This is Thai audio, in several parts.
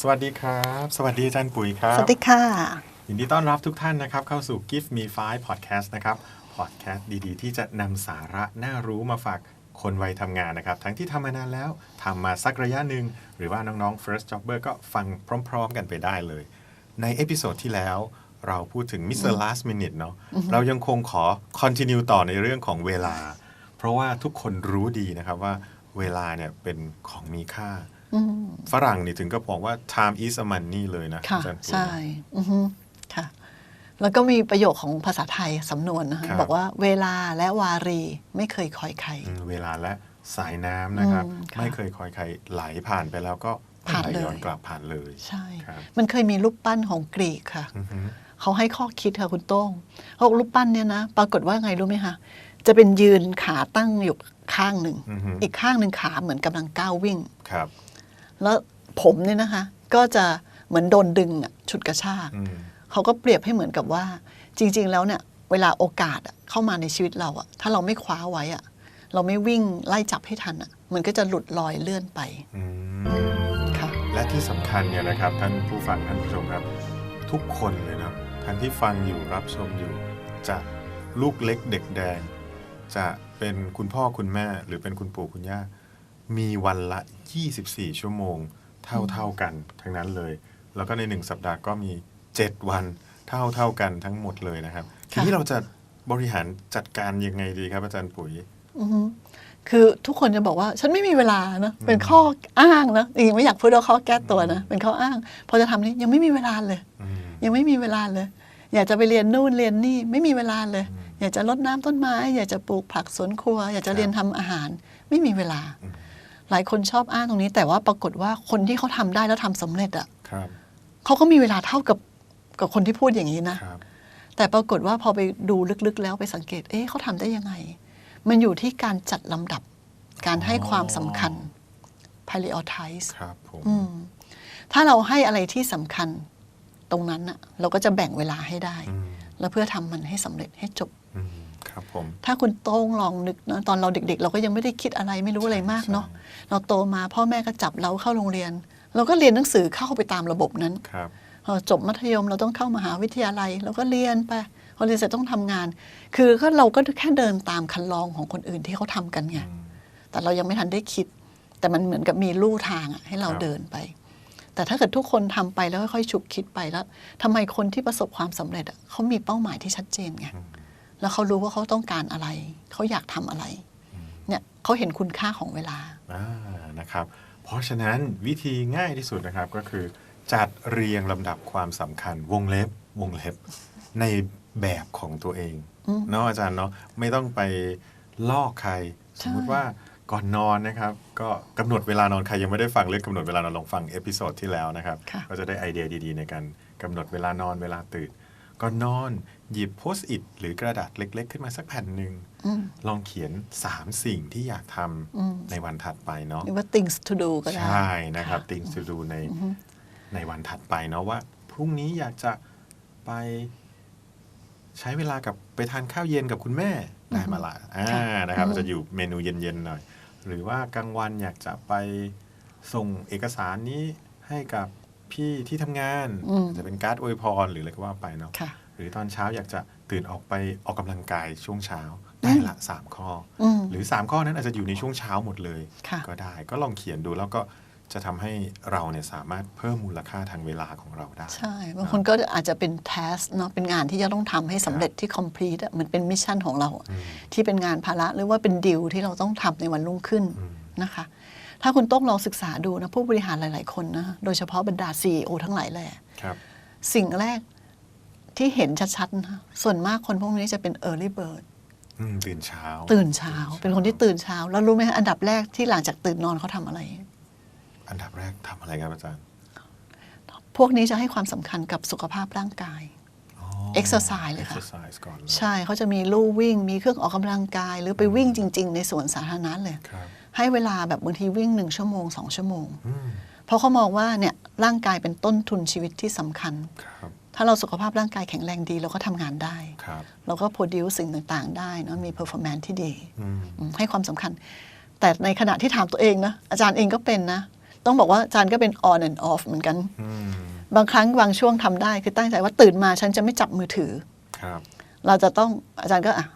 สวัสดีครับ สวัสดีอาจารย์ปุ๋ยครับ สวัสดีค่ะ ยินดีต้อนรับทุกท่านนะครับ เข้าสู่ Give Me Five Podcast นะครับ Podcast ดีๆ ที่จะนำสาระน่ารู้มาฝากคนวัยทำงานนะครับ ทั้งที่ทำมานานแล้วทำมาสักระยะหนึ่ง หรือว่าน้องๆ First Jobber ก็ฟังพร้อม ๆ กันไปได้เลย ในเอพิโซดที่แล้วเราพูดถึง Mr. Last Minute เนาะเรายังคงขอ continue ต่อในเรื่องของเวลา เพราะว่าทุกคนรู้ดีนะครับว่าเวลาเนี่ยเป็นของมีค่าอืม ฝรั่งนี่ถึงก็บอกว่า time is a money เลยนะค่ะอาจารย์ปุ๋ยใช่อือฮึค่ะ แล้วก็มีประโยคของภาษาไทยสำนวนนะคะครับบอกว่าเวลาและวารีไม่เคยคอยใครอืมเวลาและสายน้ำนะครับอืมค่ะไม่เคยคอยใครไหลผ่านไปแล้วก็ไม่ผ่านไหลเลยย้อนกลับผ่านเลยใช่ครับมันเคยมีรูปปั้นของกรีกค่ะอือฮึเขาให้ข้อคิดค่ะคุณโต้งเขาบอกรูปปั้นเนี่ยนะ ปรากฏว่าไงรู้ไหมคะจะเป็นยืนขาตั้งอยู่ข้างหนึ่งอือฮึอีกข้างหนึ่งขาเหมือนกำลังก้าววิ่งครับ แล้วผมเนี่ยนะคะ ก็จะเหมือนโดนดึงอะฉุดกระชากอืมเขาก็เปรียบให้เหมือนกับว่า จริง ๆ แล้วเนี่ย เวลาโอกาสอะเข้ามาในชีวิตเราอะถ้าเราไม่คว้าไว้อะเราไม่วิ่งไล่จับให้ทันอะมันก็จะหลุดลอยเลื่อนไปอืมค่ะและที่สำคัญเนี่ยนะครับท่านผู้ฟังท่านผู้ชมครับ ทุกคนเลยนะท่านที่ฟังอยู่รับชมอยู่จะลูกเล็กเด็กแดง จะเป็นคุณพ่อคุณแม่ หรือเป็นคุณปู่คุณย่า มีวันละ 24 ชั่วโมงเท่าเท่าๆกันทั้งนั้นเลย แล้วก็ในหนึ่งสัปดาห์ก็มี 7 วันเท่าเท่าๆกันทั้งหมดเลยนะครับ ทีค่ะนี้เราจะบริหารจัดการยังไงดีครับอาจารย์ปุ๋ยอือฮึคือทุกคนจะบอกว่าฉันไม่มีเวลานะเป็นข้ออ้างนะจริงๆไม่อยากพูดว่าข้อแก้ตัวนะเป็นข้ออ้างพอจะทำนี้ยังไม่มีเวลาเลยอืมยังไม่มีเวลาเลย อยากจะไปเรียนนู่นเรียนนี่ไม่มีเวลาเลยอืมอยากจะรดน้ำต้นไม้ อยากจะปลูกผักสวนครัว อยากจะครับเรียนทำอาหาร ไม่มีเวลาอืม หลายคนชอบอ้างตรงนี้ แต่ว่าปรากฏว่าคนที่เขาทำได้แล้วทำสำเร็จอะครับเขาก็มีเวลาเท่ากับกับคนที่พูดอย่างนี้นะครับแต่ปรากฏว่าพอไปดูลึกๆ แล้วไปสังเกต เอ๊ะเขาทำได้ยังไง มันอยู่ที่การจัดลำดับ การให้ความสำคัญ prioritize ครับผมอืมถ้าเราให้อะไรที่สำคัญตรงนั้นน่ะเราก็จะแบ่งเวลาให้ได้อืมแล้วเพื่อทำมันให้สำเร็จให้จบอืมครับ ผมถ้าคุณโต้งลองนึกนะตอนเราเด็ก ๆ เราก็ยังไม่ได้คิดอะไรไม่รู้อะไรมากเนาะเราโตมาพ่อแม่ก็จับเราเข้าโรงเรียน เราก็เรียนหนังสือเข้าไปตามระบบนั้นครับพอจบมัธยมเราต้องเข้ามหาวิทยาลัยเราก็เรียนไปพอเรียนเสร็จต้องทำงาน คือก็เราก็แค่เดินตามคันลองของคนอื่นที่เขาทำกันไงอืมแต่เรายังไม่ทันได้คิด แต่มันเหมือนกับมีลู่ทางอะให้เราครับเดินไป แต่ถ้าเกิดทุกคนทำไปแล้วค่อยๆฉุกคิดไปแล้วทำไมคนที่ประสบความสำเร็จอะเขามีเป้าหมายที่ชัดเจนไงอืม แล้วเขารู้ว่าเขาต้องการอะไร เขาอยากทำอะไรเนี่ยเขาเห็นคุณค่าของเวลาอ่านะครับ เพราะฉะนั้นวิธีง่ายที่สุดนะครับก็คือ จัดเรียงลำดับความสำคัญวงเล็บวงเล็บในแบบของตัวเองอืมเนาะอาจารย์เนาะไม่ต้องไปลอกใครใช่สมมุติว่าก่อนนอนนะครับ ก็กำหนดเวลานอนใครยังไม่ได้ฟังเรื่องกำหนดเวลานอนลองฟังเอพิโซดที่แล้วนะครับค่ะก็จะได้ไอเดียดีๆ ในการกำหนดเวลานอนเวลาตื่น ก่อนนอน หยิบโพสต์อิทหรือกระดาษเล็ก ๆ ขึ้นมาสักแผ่นหนึ่งอืมลองเขียน 3 สิ่งที่อยากทอืมำในวันถัดไปเนาะหรือว่า things to do ก็ได้ ใช่นะครับค่ะ things to do ในอือฮึในวันถัดไปเนาะว่า พรุ่งนี้อยากจะไปใช้เวลากับไปทานข้าวเย็นกับคุณแม่ได้มาละอ่านะครับมันจะอยู่เมนูเย็นๆหน่อย หรือว่ากลางวันอยากจะไปส่งเอกสารนี้ให้กับ พี่ที่ทำงานอืมจะเป็นการ์ดอวยพรหรืออะไรก็ว่าไปเนาะค่ะหรือตอนเช้าอยากจะตื่นออกไปออกกำลังกายช่วงเช้าได้ละสามข้อออืมหรือ 3 ข้อนั้นอาจจะอยู่ในช่วงเช้าหมดเลยค่ะก็ได้ก็ลองเขียนดูแล้วก็จะทำให้เราเนี่ยสามารถเพิ่มมูลค่าทางเวลาของเราได้ ใช่ บางคนก็อาจจะเป็น task เนาะเป็นงานที่จะต้องทำให้สำเร็จที่ complete อะเหมือนเป็นมิชชั่นของเราอะอืมที่เป็นงานภาระหรือว่าเป็นดิวที่เราต้องทำในวันรุ่งขึ้นอืมนะคะ ถ้าคุณต้องลองศึกษาดูนะผู้บริหารหลาย ๆ คนนะโดยเฉพาะบรรดา CEO ทั้งหลายแหละครับสิ่งแรกที่เห็นชัดๆนะส่วนมากคนพวกนี้จะเป็น early bird อืมตื่นเช้า ตื่นเช้า เป็นคนที่ตื่นเช้า แล้วรู้ไหมอันดับแรกที่หลังจากตื่นนอนเขาทำอะไร อันดับแรกทำอะไรครับอาจารย์ พวกนี้จะให้ความสำคัญกับสุขภาพร่างกายอ๋อ Exercise เลยค่ะ exercise ก่อนเลยใช่เขาจะมีลู่วิ่งมีเครื่องออกกำลังกาย หรือไปวิ่งจริง ๆ ในสวนสาธารณะเลยครับ ให้เวลาแบบบางทีวิ่งหนึ่งชั่วโมงสองชั่วโมงอืมเพราะเขามองว่าเนี่ยร่างกายเป็นต้นทุนชีวิตที่สำคัญครับถ้าเราสุขภาพร่างกายแข็งแรงดีเราก็ทำงานได้ครับเราก็ produce สิ่งต่างๆ ได้นะมี performance ที่ดีอืมอืมให้ความสำคัญ แต่ในขณะที่ถามตัวเองนะ อาจารย์เองก็เป็นนะ ต้องบอกว่าอาจารย์ก็เป็น on and off เหมือนกันอืมบางครั้งบางช่วงทำได้ คือตั้งใจว่าตื่นมาฉันจะไม่จับมือถือครับเราจะต้องอาจารย์ก็อะอะ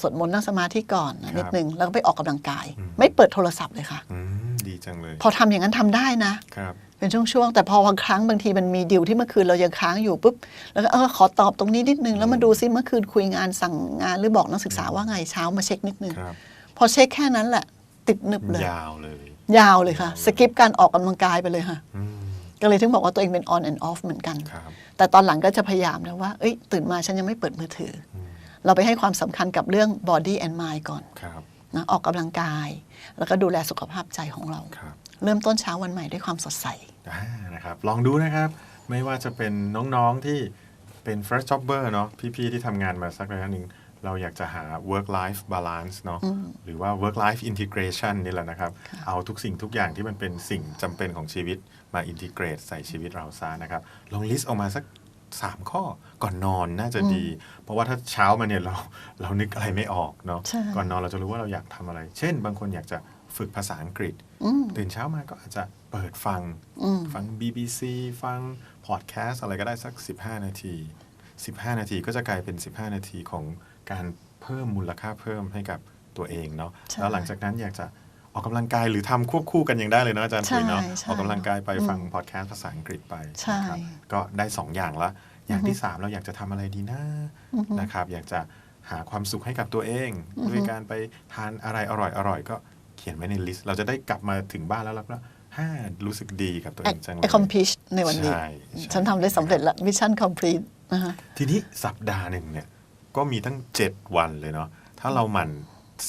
สวดมนต์นั่งสมาธิก่อนนะครับนิดนึง แล้วก็ไปออกกำลังกายอืมไม่เปิดโทรศัพท์เลยค่ะอืมดีจังเลย พอทำอย่างนั้นทำได้นะครับเป็นช่วงๆ แต่พอบางครั้งบางทีมันมีดิวที่เมื่อคืนเรายังค้างอยู่ปุ๊บ แล้วก็เออขอตอบตรงนี้นิดนึง แล้วมาดูซิเมื่อคืนคุยงานสั่งงานหรือบอกนักศึกษาว่าไงเช้ามาเช็คนิดนึงครับพอเช็คแค่นั้นแหละ ติดหนึบเลย ยาวเลย ยาวเลยค่ะ สกิปการออกกำลังกายไปเลยค่ะอืมก็เลยถึงบอกว่าตัวเองเป็น on and off เหมือนกันครับแต่ตอนหลังก็จะพยายามนะว่าเอ้ยตื่นมาฉันยังไม่เปิดมือถืออม เราไปให้ความสำคัญกับเรื่อง body and mind ก่อนครับนะออกกำลังกาย แล้วก็ดูแลสุขภาพใจของเรา ครับเริ่มต้นเช้าวันใหม่ด้วยความสดใส อ่านะครับ ลองดูนะครับ ไม่ว่าจะเป็นน้องๆที่เป็น first jobber เนาะพี่ๆที่ทำงานมาสักระยะหนึ่งเราอยากจะหา work life balance เนาะหรือว่า work life integration นี่แหละนะครับ เอาทุกสิ่งทุกอย่างที่มันเป็นสิ่งจำเป็นของชีวิตมา integrate ใส่ชีวิตเราซะนะครับ ลอง list ออกมาสัก 3 ข้อก่อนนอนน่าจะดี เพราะว่าถ้าเช้ามาเนี่ยเราเรานึกอะไรไม่ออกเนาะใช่ก่อนนอนเราจะรู้ว่าเราอยากทำอะไร เช่น บางคนอยากจะฝึกภาษาอังกฤษอืมตื่นเช้ามาก็อาจจะเปิดฟังอืมฟัง BBC ฟังพอดแคสต์อะไรก็ได้สัก 15 นาที 15 นาทีก็จะกลายเป็น 15 นาทีของการเพิ่มมูลค่าเพิ่มให้กับตัวเองเนาะใช่แล้วหลังจากนั้นอยากจะ ออกกำลังกายหรือทำควบคู่กันยังได้เลยเนาะอาจารย์ใช่ปุ๋ยเนาะใช่ออกกำลังกายไปอืมฟังพอดแคสต์ภาษาอังกฤษไปใช่นะครับก็ได้ 2 อย่างละ อย่างที่ 3 เราอยากจะทำอะไรดีนะนะครับ อยากจะหาความสุขให้กับตัวเอง ด้วยการไปทานอะไรอร่อยๆก็เขียนไว้ในลิสต์เราจะได้กลับมาถึงบ้านแล้วแล้วก็ฮ่ารู้สึกดีกับตัวเองจังเลย accomplish ในวันนี้ใช่ใช่ฉันทำได้สำเร็จละ mission complete นะคะทีนี้สัปดาห์หนึ่งเนี่ยก็มีตั้ง 7 วันเลยเนาะถ้าเราหมั่น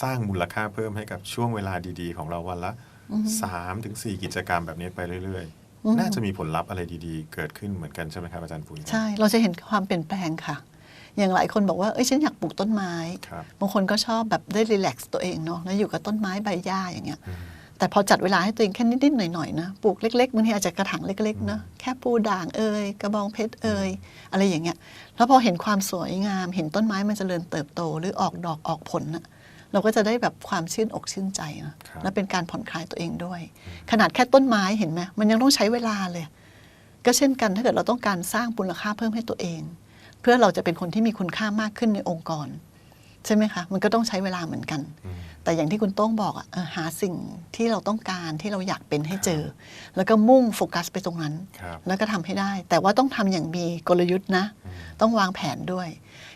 สร้างมูลค่าเพิ่มให้กับช่วงเวลาดีๆ ของเราวันละ3ถึง4กิจกรรมแบบนี้ไปเรื่อยๆ น่าจะมีผลลัพธ์อะไรดีๆ เกิดขึ้นเหมือนกันใช่ไหมครับอาจารย์ปุ๋ยใช่ เราจะเห็นความเปลี่ยนแปลงค่ะ อย่างหลายคนบอกว่าเอ้ยฉันอยากปลูกต้นไม้ครับบางคนก็ชอบแบบได้รีแลกซ์ตัวเองเนาะแล้วอยู่กับต้นไม้ใบหญ้าอย่างเงี้ยแต่พอจัดเวลาให้ตัวเองแค่นิดๆหน่อยๆนะปลูกเล็กๆบางทีอาจจะกระถางเล็กๆนะแค่ปูด่างเอ่ยกระบองเพชรเอ่ยอะไรอย่างเงี้ย แล้วพอเห็นความสวยงาม เห็นต้นไม้มันจเจริญเติบโต หรือออกดอกออกผลนะ เราก็จะได้แบบความชื่นอกชื่นใจนะครับและเป็นการผ่อนคลายตัวเองด้วย ขนาดแค่ต้นไม้เห็นไหมมันยังต้องใช้เวลาเลย ก็เช่นกันถ้าเกิดเราต้องการสร้างมูลค่าเพิ่มให้ตัวเอง เพื่อเราจะเป็นคนที่มีคุณค่ามากขึ้นในองค์กร ใช่ไหมคะ มันก็ต้องใช้เวลาเหมือนกัน แต่อย่างที่คุณโต้งบอกอะเออหาสิ่งที่เราต้องการที่เราอยากเป็นให้เจอ แล้วก็มุ่งโฟกัสไปตรงนั้นครับแล้วก็ทำให้ได้ แต่ว่าต้องทำอย่างมีกลยุทธ์นะ ต้องวางแผนด้วย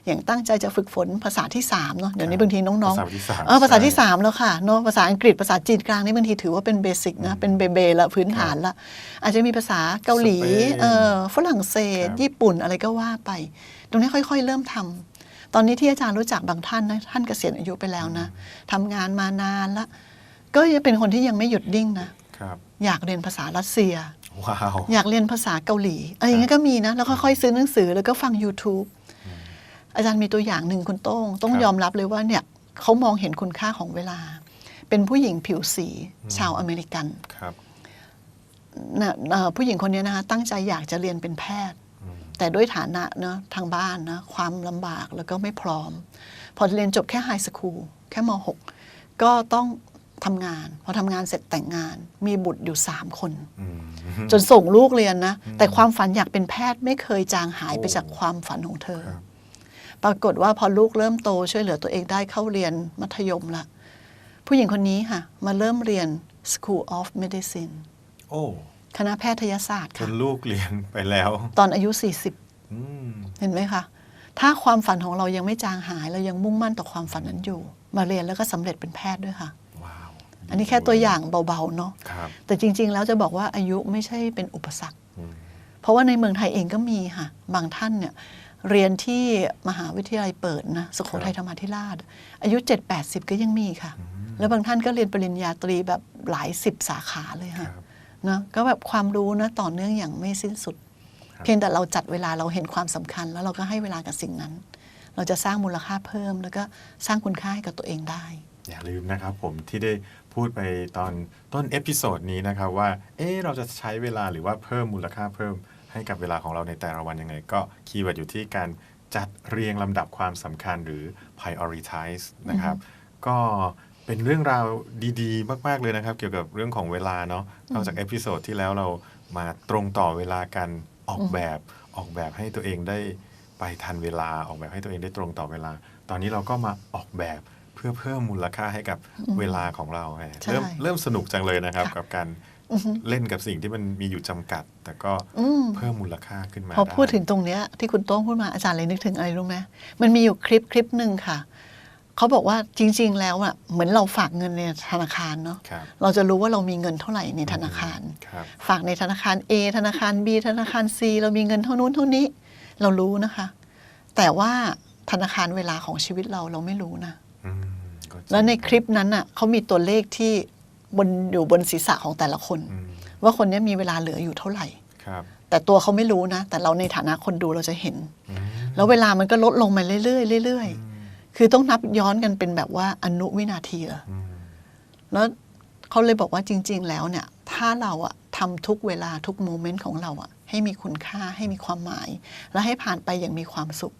อย่างตั้งใจจะฝึกฝนภาษาที่3เนาะเดี๋ยวนี้บางทีน้องภาษาที่สามๆเออภาษาที่ใช่3แล้วค่ะเนาะภาษาอังกฤษภาษาจีนกลางนี่บางทีถือว่าเป็นเบสิกนะเป็นเบเบละพื้นฐานละอาจจะมีภาษาเกาหลีสเปนเออฝรั่งเศสครับญี่ปุ่นอะไรก็ว่าไป ตรงนี้ค่อย ๆ เริ่มทำ ตอนนี้ที่อาจารย์รู้จักบางท่านนะท่านเกษียณอายุไปแล้วนะทำงานมานานละ ก็ยังเป็นคนที่ยังไม่หยุดนิ่งนะครับอยากเรียนภาษารัสเซียว้าวอยากเรียนภาษาเกาหลีอะไรอย่างเงี้ยก็มีนะ แล้วค่อยๆซื้อหนังสือแล้วก็ฟัง YouTube อาจารย์มีตัวอย่างหนึ่งคุณโต้งต้องครับยอมรับเลยว่าเนี่ยเขามองเห็นคุณค่าของเวลา เป็นผู้หญิงผิวสีชาวอเมริกันครับนะเอ่อผู้หญิงคนนี้นะคะตั้งใจอยากจะเรียนเป็นแพทย์อืม แต่ด้วยฐานะเนะทางบ้านนะความลำบากแล้วก็ไม่พร้อม พอเรียนจบแค่ไฮสคูลแค่ม .6 ก็ต้องทำงาน พอทำงานเสร็จแต่งงาน มีบุตรอยู่ 3 คนอืมจนส่งลูกเรียนนะ แต่ความฝันอยากเป็นแพทย์ไม่เคยจางหายไปโอ้จากความฝันของเธอครับปรากฏว่าพอลูกเริ่มโตช่วยเหลือตัวเองได้เข้าเรียนมัธยมละ ผู้หญิงคนนี้ค่ะ มาเริ่มเรียน School of Medicine โอ้ คณะแพทยศาสตร์จค่ะนลูกเรียนไปแล้วตอนอายุ40อืมเห็นไหมคะ ถ้าความฝันของเรายังไม่จางหายเรายังมุ่งมั่นต่อความฝันนั้นอยู่ มาเรียนแล้วก็สำเร็จเป็นแพทย์ด้วยค่ะ ว้าวอันนี้แค่ตัวอย่างเบาๆเนาะครับแต่จริง ๆ แล้วจะบอกว่าอายุไม่ใช่เป็นอุปสรรค อืมเพราะว่าในเมืองไทยเองก็มีค่ะ บางท่านเนี่ยเรียนที่มหาวิทยาลัยเปิดนะสุโขทัยธรรมาธิราช อายุ 7-80 ก็ยังมีค่ะ แล้วบางท่านก็เรียนปริญญาตรีแบบหลายสิบสาขาเลยครัค่ะบ นะก็แบบความรู้นะต่อเนื่องอย่างไม่สิ้นสุดครับเพียงแต่เราจัดเวลาเราเห็นความสำคัญ แล้วเราก็ให้เวลากับสิ่งนั้น เราจะสร้างมูลค่าเพิ่ม แล้วก็สร้างคุณค่าให้กับตัวเองได้ อย่าลืมนะครับผมที่ได้พูดไปตอนต้นเอพิโซดนี้นะครับว่าเอ๊ะเราจะใช้เวลาหรือว่าเพิ่มมูลค่าเพิ่ม ให้กับเวลาของเราในแต่ละวันยังไง ก็คีย์เวิร์ดอยู่ที่การจัดเรียงลำดับความสำคัญหรือ prioritize นะครับ ก็ เป็นเรื่องราวดีๆ มาก ๆ เลยนะครับ เกี่ยวกับเรื่องของเวลาเนาะนอกจากเอพิโซดที่แล้วเรามาตรงต่อเวลากันออกแบบออกแบบให้ตัวเองได้ไปทันเวลาออกแบบให้ตัวเองได้ตรงต่อเวลา ตอนนี้เราก็มาออกแบบเพื่อเพิ่มมูลค่าให้กับเวลาของเราแหมใช่เริ่มเริ่มสนุกจังเลยนะครับค่ะกับการอือฮึเล่นกับสิ่งที่มันมีอยู่จำกัด แต่ก็อืมเพิ่มมูลค่าขึ้นมาพอพูดไถึงตรงเนี้ยที่คุณโต้งพูดมาอาจารย์เลยนึกถึงอะไรรู้ไหมมันมีอยู่คลิปคลิปหนึ่งค่ะ เขาบอกว่าจริง ๆ แล้วอะเหมือนเราฝากเงินในธนาคารเนาะครับเราจะรู้ว่าเรามีเงินเท่าไหร่ในธนาคารครับฝากในธนาคาร A ธนาคาร B ธนาคาร C เรามีเงินเท่านู้นเท่านี้ เรารู้นะคะ แต่ว่าธนาคารเวลาของชีวิตเราเราไม่รู้นะอืมก็จริงแล้วในคลิปนั้นอะเขามีตัวเลขที่บนอยู่บนศีรษะของแต่ละคนอืมว่าคนเนี้ยมีเวลาเหลืออยู่เท่าไหร่ครับแต่ตัวเขาไม่รู้นะ แต่เราในฐานะคนดูเราจะเห็นอืมแล้วเวลามันก็ลดลงมาเรื่อยๆเรื่อยอืมๆ คือต้องนับย้อนกันเป็นแบบว่าอนุวินาทีอะอืมแล้วเขาเลยบอกว่าจริง ๆ แล้วเนี่ย ถ้าเราอะทำทุกเวลาทุกโมเมนต์ของเราอะให้มีคุณค่าให้มีความหมาย และให้ผ่านไปอย่างมีความสุข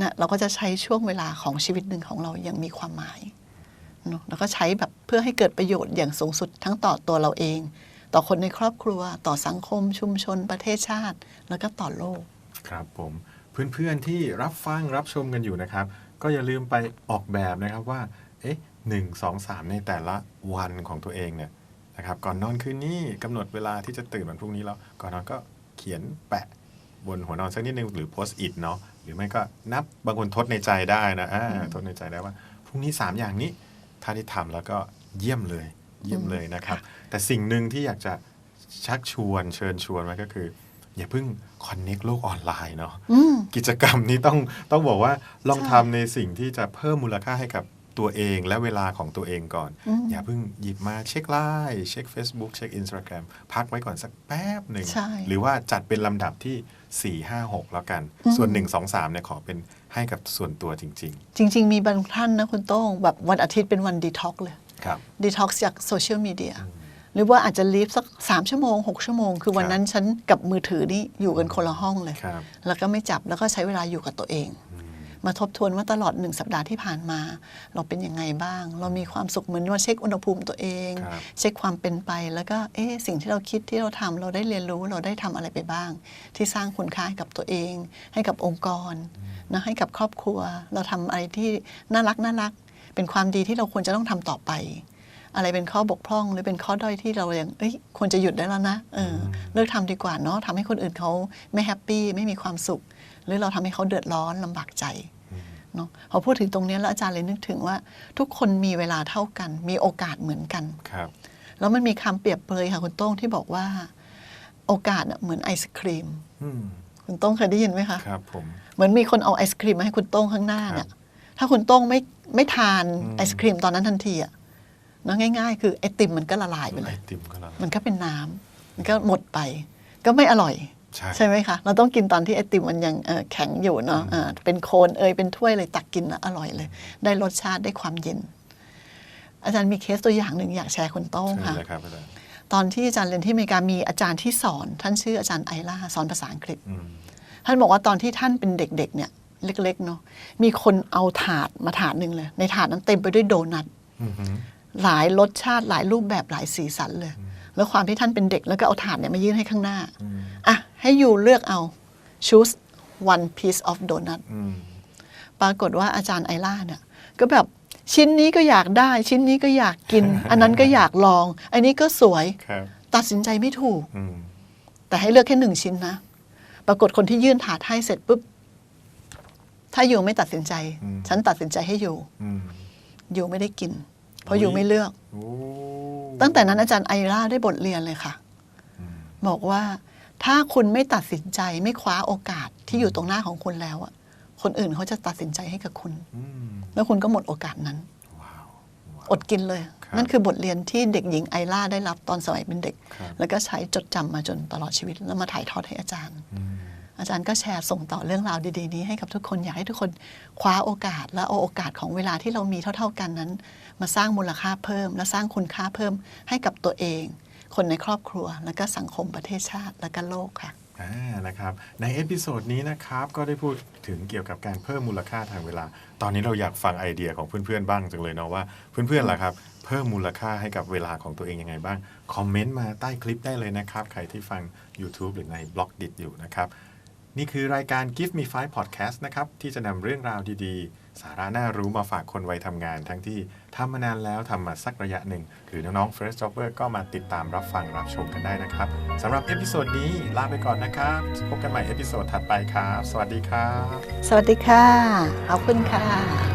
นะเราก็จะใช้ช่วงเวลาของชีวิตหนึ่งของเราอย่างมีความหมายเนอะแล้วก็ใช้แบบเพื่อให้เกิดประโยชน์อย่างสูงสุดทั้งต่อตัวเราเอง ต่อคนในครอบครัว ต่อสังคมชุมชน ประเทศชาติ แล้วก็ต่อโลก ครับผมเพื่อนๆที่รับฟังรับชมกันอยู่นะครับ ก็อย่าลืมไปออกแบบนะครับว่า เอ๊ะหนึ่งสองสามในแต่ละวันของตัวเองเนี่ยนะครับ ก่อนนอนคืนนี้กำหนดเวลาที่จะตื่นวันพรุ่งนี้แล้ว ก่อนนอนก็เขียนแปะบนหัวนอนสักนิดนึงหรือโพสต์อิทเนาะหรือไม่ก็นับบางคนทดในใจได้นะอ่าทดในใจได้ว่า พรุ่งนี้ 3 อย่างนี้ ถ้าได้ทำแล้วก็เยี่ยมเลยเยี่ยมเลยนะครับ แต่สิ่งหนึ่งที่อยากจะชักชวนเชิญชวนมาก็คือ อย่าเพิ่งคอนเน็กโลกออนไลน์เนาะอืมกิจกรรมนี้ต้องต้องบอกว่าลองใช่ทำในสิ่งที่จะเพิ่มมูลค่าให้กับตัวเองและเวลาของตัวเองก่อนอืมอย่าเพิ่งหยิบมาเช็คไลน์เช็ค Facebook เช็ค Instagram พักไว้ก่อนสักแป๊บหนึ่งใช่หรือว่าจัดเป็นลำดับที่ 4 5 6 แล้วกันอืมส่วน 1 2 3เนี่ยขอเป็นให้กับส่วนตัวจริงจริง ๆ มีบางท่านนะคุณโต้งแบบวันอาทิตย์เป็นวันดีท็อกเลยๆครับดีท็อกจากโซเชียลมีเดีย หรือว่าอาจจะลีฟสักสามชั่วโมงหกชั่วโมง คือวันนั้นฉันกับมือถือนี่อยู่กันคนละห้องเลยครับแล้วก็ไม่จับแล้วก็ใช้เวลาอยู่กับตัวเองอืมมาทบทวนว่าตลอดหนึ่งสัปดาห์ที่ผ่านมา เราเป็นยังไงบ้าง เรามีความสุขเหมือนว่าเช็คอุณหภูมิตัวเองครับเช็คความเป็นไปแล้วก็เอ๊ะสิ่งที่เราคิดที่เราทำเราได้เรียนรู้เราได้ทำอะไรไปบ้าง ที่สร้างคุณค่าให้กับตัวเอง ให้กับองค์กรนะให้กับครอบครัว เราทำอะไรที่น่ารักน่ารักเป็นความดีที่เราควรจะต้องทำต่อไป อะไรเป็นข้อบกพร่อง หรือเป็นข้อด้อยที่เรายังเอ้ยควรจะหยุดได้แล้วนะเออเลิกทำดีกว่าเนาะทำให้คนอื่นเขาไม่แฮปปี้ไม่มีความสุข หรือเราทำให้เขาเดือดร้อนลำบากใจเนาะพอพูดถึงตรงเนี้ยแล้วอาจารย์เลยนึกถึงว่า ทุกคนมีเวลาเท่ากัน มีโอกาสเหมือนกันครับ แล้วมันมีคำเปรียบเปรยค่ะคุณโต้งที่บอกว่า โอกาสน่ะเหมือนไอศครีมอืมคุณโต้งเคยได้ยินไหมคะครับผมเหมือนมีคนเอาไอศครีมมาให้คุณโต้งข้างหน้าเนี่ยถ้าคุณโต้งไม่ไม่ทานอืมไอศครีมตอนนั้นทันทีอะเนาะง่าย ๆ คือไอติมมันก็ละลายไปเลไอยติมก็แล้วมันก็เป็นน้ำมันก็หมดไป ก็ไม่อร่อย ใช่ ใช่ไหมคะ เราต้องกินตอนที่ไอติมมันยังเอ่อแข็งอยู่เนาะอืมเอ่อเป็นโคนเอยเป็นถ้วยเลยตักกินแล้วอร่อยเลย ได้รสชาติได้ความเย็น อาจารย์มีเคสตัวอย่างหนึ่งอยากแชร์คุณโต้งใช่ค่ะ เลยครับอาจารย์ตอนที่อาจารย์เรียนที่อเมริกามีอาจารย์ที่สอน ท่านชื่ออาจารย์ไอล่าสอนภาษาอังกฤษ อืมท่านบอกว่าตอนที่ท่านเป็นเด็กๆเนี่ยเล็กๆเนาะมีคนเอาถาดมาถาดหนึ่งเลย ในถาดนั้นเต็มไปด้วยโดนัท อืมฮึ หลายรสชาติหลายรูปแบบหลายสีสันเลย แล้วความที่ท่านเป็นเด็กแล้วก็เอาถาดเนี่ยมายื่นให้ข้างหน้าอืมอะให้อยู่เลือกเอา choose one piece of donut อืมปรากฏว่าอาจารย์ไอล่าเนี่ยก็แบบชิ้นนี้ก็อยากได้ ชิ้นนี้ก็อยากกิน อันนั้นก็อยากลอง อันนี้ก็สวยครับตัดสินใจไม่ถูกอืมแต่ให้เลือกแค่หนึ่งชิ้นนะ ปรากฏคนที่ยื่นถาดให้เสร็จปุ๊บ ถ้าอยู่ไม่ตัดสินใจ ฉันตัดสินใจให้อยู่อืมอยู่ไม่ได้กิน เพราะอุ๊ยอยู่ไม่เลือกโอ้ตั้งแต่นั้นอาจารย์ไอล่าได้บทเรียนเลยค่ะอืมบอกว่าถ้าคุณไม่ตัดสินใจไม่คว้าโอกาสที่อยู่ตรงหน้าของคุณแล้วอะคนอื่นเขาจะตัดสินใจให้กับคุณอืมแล้วคุณก็หมดโอกาสนั้นว้าวว้าวอดกินเลยครับนั่นคือบทเรียนที่เด็กหญิงไอล่าได้รับตอนสมัยเป็นเด็กครับแล้วก็ใช้จดจำมาจนตลอดชีวิตแล้วมาถ่ายทอดให้อาจารย์อืม อาจารย์ก็แชร์ส่งต่อเรื่องราวดีๆนี้ให้กับทุกคนอยากให้ทุกคนคว้าโอกาส และเอาโอกาสของเวลาที่เรามีเท่า ๆกันนั้น มาสร้างมูลค่าเพิ่ม และสร้างคุณค่าเพิ่มให้กับตัวเอง คนในครอบครัว และก็สังคมประเทศชาติและก็โลกค่ะอ่านะครับในเอพิโซดนี้นะครับก็ได้พูดถึงเกี่ยวกับการเพิ่มมูลค่าทางเวลา ตอนนี้เราอยากฟังไอเดียของเพื่อนๆบ้างจังเลยเนาะว่าเพื่อนๆล่ะครับเพิ่มมูลค่าให้กับเวลาของตัวเองยังไงบ้าง คอมเมนต์มาใต้คลิปได้เลยนะครับ ใครที่ฟัง YouTube หรือในบล็อกดิอยู่นะครับ นี่คือรายการ Give Me Five Podcast นะครับ ที่จะนำเรื่องราวดีๆ สาระน่ารู้มาฝากคนวัยทำงาน ทั้งที่ทำมานานแล้วทำมาสักระยะหนึ่ง หรือน้องๆ First Jobber ก็มาติดตามรับฟังรับชมกันได้นะครับสำหรับเอพิโซดนี้ลาไปก่อนนะครับ พบกันใหม่เอพิโซดถัดไปครับ สวัสดีครับ สวัสดีค่ะ ขอบคุณค่ะ